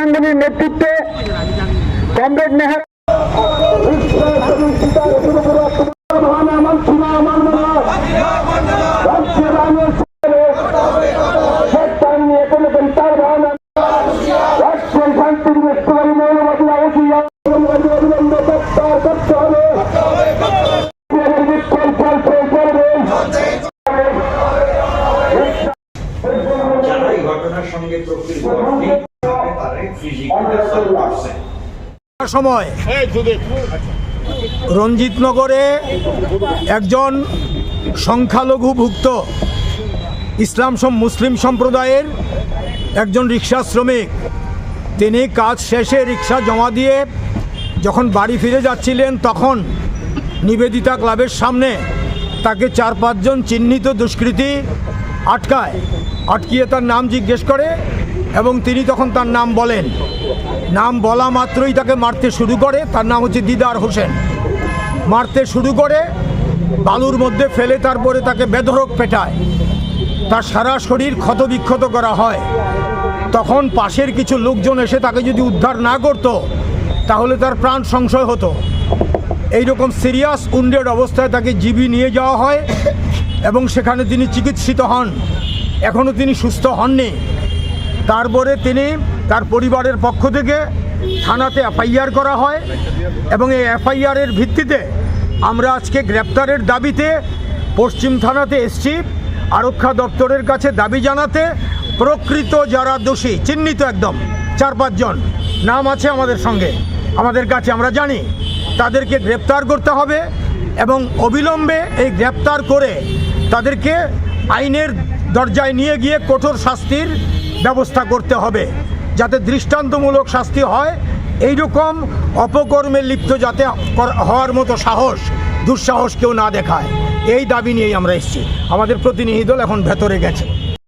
গাঙ্গুলির নেতৃত্বে কমরেড নেহার আমার সময় রঞ্জিতনগরে একজন সংখ্যালঘুভুক্ত ইসলাম মুসলিম সম্প্রদায়ের একজন রিক্সা শ্রমিক। তিনি কাজ শেষে রিক্সা জমা দিয়ে যখন বাড়ি ফিরে যাচ্ছিলেন, তখন নিবেদিতা ক্লাবের সামনে তাকে চার পাঁচজন চিহ্নিত দুষ্কৃতী আটকায়, আটকিয়ে তার নাম জিজ্ঞেস করে এবং তিনি তখন তার নাম বলেন। নাম বলা মাত্রই তাকে মারতে শুরু করে। তার নাম হচ্ছে দিদার হোসেন। মারতে শুরু করে, বালুর মধ্যে ফেলে তারপরে তাকে বেধরক পেটায়। তার সারা শরীর ক্ষতবিক্ষত করা হয়। তখন পাশের কিছু লোকজন এসে তাকে যদি উদ্ধার না করত, তাহলে তার প্রাণ সংশয় হতো। এইরকম সিরিয়াস উন্ডেড অবস্থায় তাকে জিবি নিয়ে যাওয়া হয় এবং সেখানে তিনি চিকিৎসিত হন। এখনও তিনি সুস্থ হননি। তারপরে তিনি তার পরিবারের পক্ষ থেকে থানাতে এফআইআর করা হয় এবং এই এফআইআরের ভিত্তিতে আমরা আজকে গ্রেপ্তারের দাবিতে পশ্চিম থানাতে এসছি। আরক্ষা দপ্তরের কাছে দাবি জানাতে প্রকৃত যারা দোষী, চিহ্নিত একদম, চার পাঁচজন নাম আছে আমাদের সঙ্গে। আমাদের কাছে আমরা জানি, তাদেরকে গ্রেপ্তার করতে হবে এবং অবিলম্বে এই গ্রেপ্তার করে তাদেরকে আইনের দরজায় নিয়ে গিয়ে কঠোর শাস্তির ব্যবস্থা করতে হবে যাতে দৃষ্টান্তমূলক শাস্তি হয়। এই রকম অপকর্মে লিপ্ত যাতে হওয়ার মতো সাহস, দুঃসাহস কেউ না দেখায়। এই দাবি নিয়েই আমরা এসেছি। আমাদের প্রতিনিধি দল এখন ভেতরে গেছে।